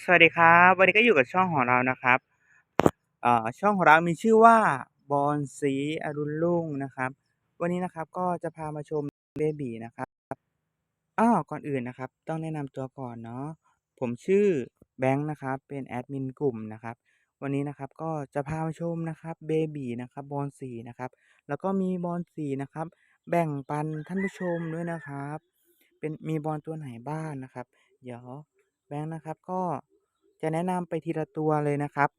สวัสดีครับ วันนี้ก็อยู่กับช่องของเรานะครับช่องของเรามีชื่อว่าบอนสีอรุณรุ่งนะครับ วันนี้นะครับก็จะพามาชมเบบีนะครับอ้อก่อนอื่นนะครับ ต้องแนะนำตัวก่อนเนาะผมชื่อแบงค์นะครับ เป็นแอดมินกลุ่มนะครับ วันนี้นะครับก็จะพามาชมนะครับเบบีนะครับบอนสีนะครับ แล้วก็มีบอนสีนะครับ แบ่งปันท่านผู้ชมด้วยนะครับ เป็นมีบอลตัวไหนบ้างนะครับ เดี๋ยว บงค์นะครับ ก็จะแนะนำไปทีละตัวเลยนะครับ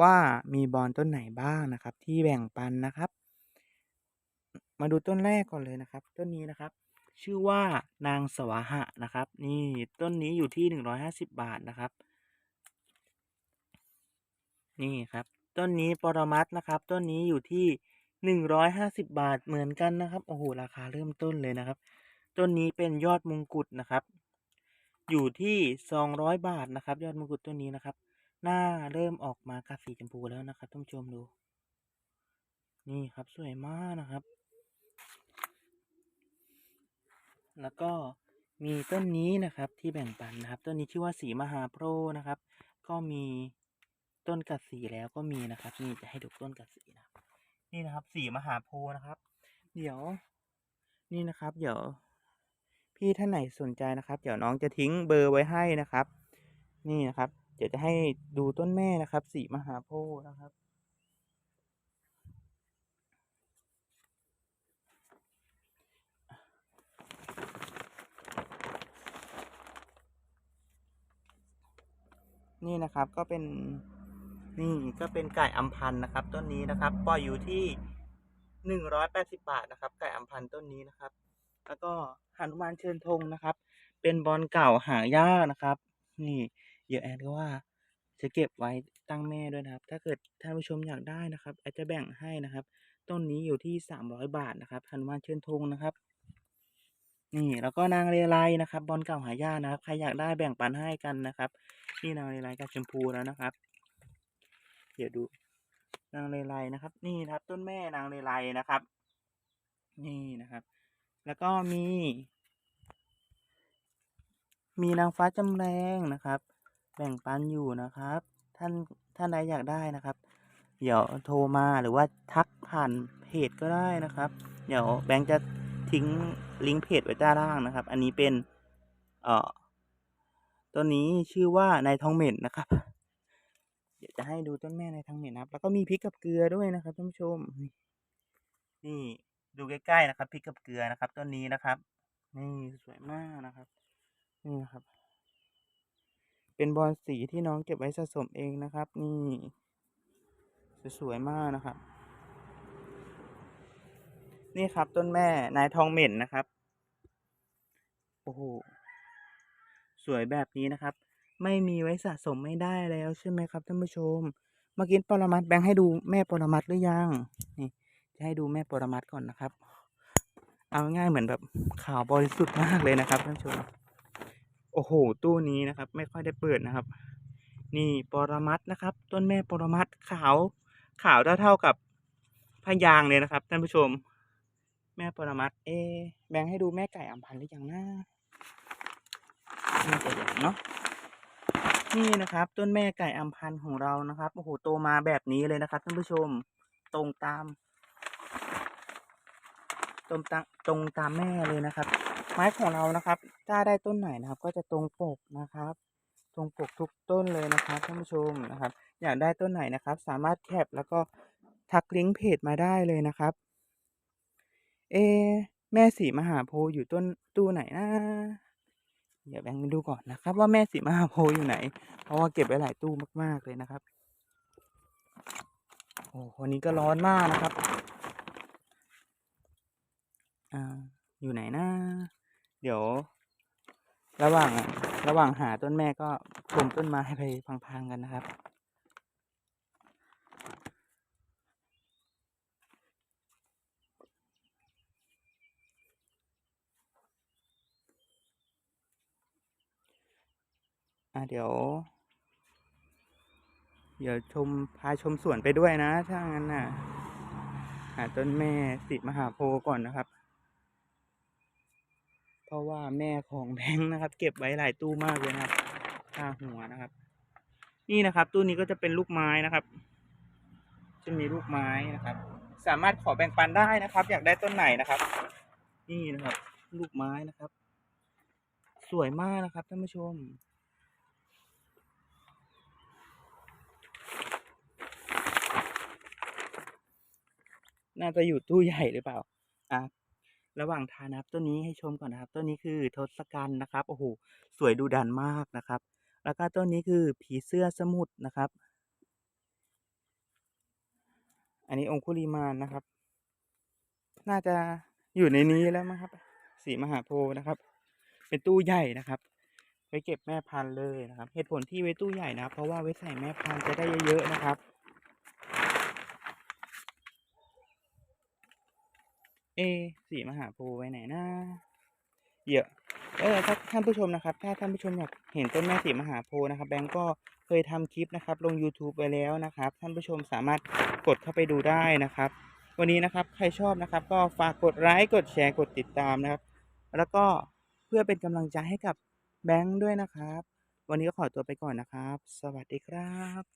ว่ามีบอลต้นไหนบ้างนะครับ ที่แบ่งปันนะครับ มาดูต้นแรกก่อนเลยนะครับ ต้นนี้นะครับ ชื่อว่านางสวาหะนะครับ นี่ต้นนี้อยู่ที่หนึ่งร้อยห้าสิบบาทนะครับ นี่ครับ ต้นนี้ปรมัตนะครับ ต้นนี้อยู่ที่หนึ่งร้อยห้าสิบบาทเหมือนกันนะครับโอ้โหราคาเริ่มต้นเลยนะครับ ต้นนี้เป็นยอดมงกุฎนะครับ อยู่ที่สองร้อยบาทนะครับ ยอดมงกุฎต้นนี้นะครับ หน้าเริ่มออกมากับสีชมพูแล้วนะครับท่านผู้ชมดู นี่ครับสวยมากนะครับ แล้วก็มีต้นนี้นะครับที่แบ่งปันนะครับ ต้นนี้ชื่อว่าสีมหาโพธิ์นะครับ ก็มีต้นกัดสีแล้วก็มีนะครับ นี่จะให้ดูต้นกัดสีนะนี่นะครับ สีมหาโพนะครับ เดี๋ยว นี่นะครับ เดี๋ยว พี่ท่านไหนสนใจนะครับ เดี๋ยวน้องจะทิ้งเบอร์ไว้ให้นะครับ นี่นะครับ เดี๋ยวจะให้ดูต้นแม่นะครับสีมหาโพธิ์นะครับนี่นะครับก็เป็นนี่ก็เป็นไก่อัมพันธ์นะครับต้นนี้นะครับปล่อยอยู่ที่หนึ่งร้อยแปดสิบาทนะครับ ไก่อัมพันธ์ต้นนี้นะครับ แล้วก็หนุมานเชิญธงนะครับ เป็นบอลเก่าหายากนะครับ นี่เดี๋ยวแอนก็ว่าจะเก็บไว้ตั้งแม่ด้วยนะครับ ถ้าเกิดท่านผู้ชมอยากได้นะครับแอดจะแบ่งให้นะครับ ต้นนี้อยู่ที่สามร้อยบาทนะครับหนุมานเชิญธงนะครับ นี่แล้วก็นางเรไลนะครับ บอลเก่าหายากนะครับ ใครอยากได้แบ่งปันให้กันนะครับ นี่นางเรไลกับชมพูแล้วนะครับ เดี๋ยวดูนางเรไลนะครับ นี่นะครับ ต้นแม่นางเรไลนะครับ นี่นะครับ แล้วก็มี มีนางฟ้าจำแรงนะครับ แบ่งปันอยู่นะครับ ท่านท่านใดอยากได้นะครับ เดี๋ยวโทรมาหรือว่าทักผ่านเพจก็ได้นะครับ เดี๋ยวแบงค์จะทิ้งลิงก์เพจไว้ด้านล่างนะครับ อันนี้เป็นเอ่อต้นนี้ชื่อว่านายทองเหม็นนะครับ เดี๋ยวจะให้ดูต้นแม่นายทองเหม็นนะครับ แล้วก็มีพริกกับเกลือด้วยนะครับท่านผู้ชม นี่ ดูใกล้ๆนะครับพริกกับเกลือนะครับต้นนี้นะครับนี่สวยมากนะครับนี่นะครับ เป็นบอลสีที่น้องเก็บไว้สะสมเองนะครับ นี่สวยๆมากนะครับ นี่ครับต้นแม่นายทองเหม็นนะครับโอ้โหสวยแบบนี้นะครับ ไม่มีไว้สะสมไม่ได้แล้วใช่ไหมครับท่านผู้ชม เมื่อกี้ปรมัดแบงค์ให้ดูแม่ปรมัดหรือยังนี่ จะให้ดูแม่ปรมัดก่อนนะครับ เอาง่ายเหมือนแบบข่าวบริสุทธิ์มากเลยนะครับท่านผู้ชมโอ้โห ตู้นี้นะครับ ไม่ค่อยได้เปิดนะครับ นี่ปรมัดนะครับ ต้นแม่ปรมัดขาวขาวเท่าเท่ากับพยางเลยนะครับท่านผู้ชม แม่ปรมัดเอ แบ่งให้ดูแม่ไก่อัมพันหรือยังนะน่าจะยังเนาะนี่นะครับ ต้นแม่ไก่อัมพันของเรานะครับโอ้โหโตมาแบบนี้เลยนะครับท่านผู้ชม ตรงตาม ตรงตามตรงตามแม่เลยนะครับ ไม้ของเรานะครับถ้าได้ต้นไหนนะครับ ก็จะตรงปกนะครับ ตรงปกทุกต้นเลยนะครับท่านผู้ชมนะครับ อยากได้ต้นไหนนะครับ สามารถแคปแล้วก็ทักลิงก์เพจมาได้เลยนะครับ เอ แม่สีมหาโพธิ์อยู่ต้นตู้ไหนนะเดี๋ยวแบงค์ดูก่อนนะครับ ว่าแม่สีมหาโพธิ์อยู่ไหน เพราะว่าเก็บไว้หลายตู้มาก ๆเลยนะครับโอ้วันนี้ก็ร้อนมากนะครับ อ่า อยู่ไหนนะ เดี๋ยว ระหว่างระหว่างหาต้นแม่ก็ปลูกต้นไม้ไปพังๆกันนะครับอะเดี๋ยว เดี๋ยวชมพาชมสวนไปด้วยนะ ถ้างั้นน่ะ หาต้นแม่สิมหาโพก่อนนะครับ เพราะว่าแม่ของแบงค์นะครับ เก็บไว้หลายตู้มากเลยนะครับถ้าหัวนะครับ นี่นะครับ ตู้นี้ก็จะเป็นลูกไม้นะครับ จะมีลูกไม้นะครับ สามารถขอแบ่งปันได้นะครับ อยากได้ต้นไหนนะครับ นี่นะครับ ลูกไม้นะครับ สวยมากนะครับท่านผู้ชมน่าจะอยู่ตู้ใหญ่หรือเปล่า อะ ระหว่างทางนะครับต้นนี้ให้ชมก่อนนะครับต้นนี้คือทศกัณฐ์นะครับโอ้โหสวยดูดันมากนะครับ แล้วก็ต้นนี้คือผีเสื้อสมุทรนะครับ อันนี้องคุลิมานนะครับ น่าจะอยู่ในนี้แล้วมั้งครับ สีมหาโพธิ์นะครับ เป็นตู้ใหญ่นะครับไว้เก็บแม่พันธุ์เลยนะครับ เหตุผลที่ไว้ตู้ใหญ่นะเพราะว่าไว้ใส่แม่พันธุ์จะได้เยอะๆนะครับ เอสีมหาโพไว้ไหนนะเยอะเออถ้าท่านผู้ชมนะครับ ถ้าท่านผู้ชมอยากเห็นต้นแม่สีมหาโพธิ์นะครับ แบงก์ก็เคยทำคลิปนะครับ ลง YouTube ไปแล้วนะครับ ท่านผู้ชมสามารถกดเข้าไปดูได้นะครับ วันนี้นะครับใครชอบนะครับ ก็ฝากกดไลค์กดแชร์กดติดตามนะครับ แล้วก็เพื่อเป็นกำลังใจให้กับแบงค์ด้วยนะครับ วันนี้ก็ขอตัวไปก่อนนะครับ สวัสดีครับ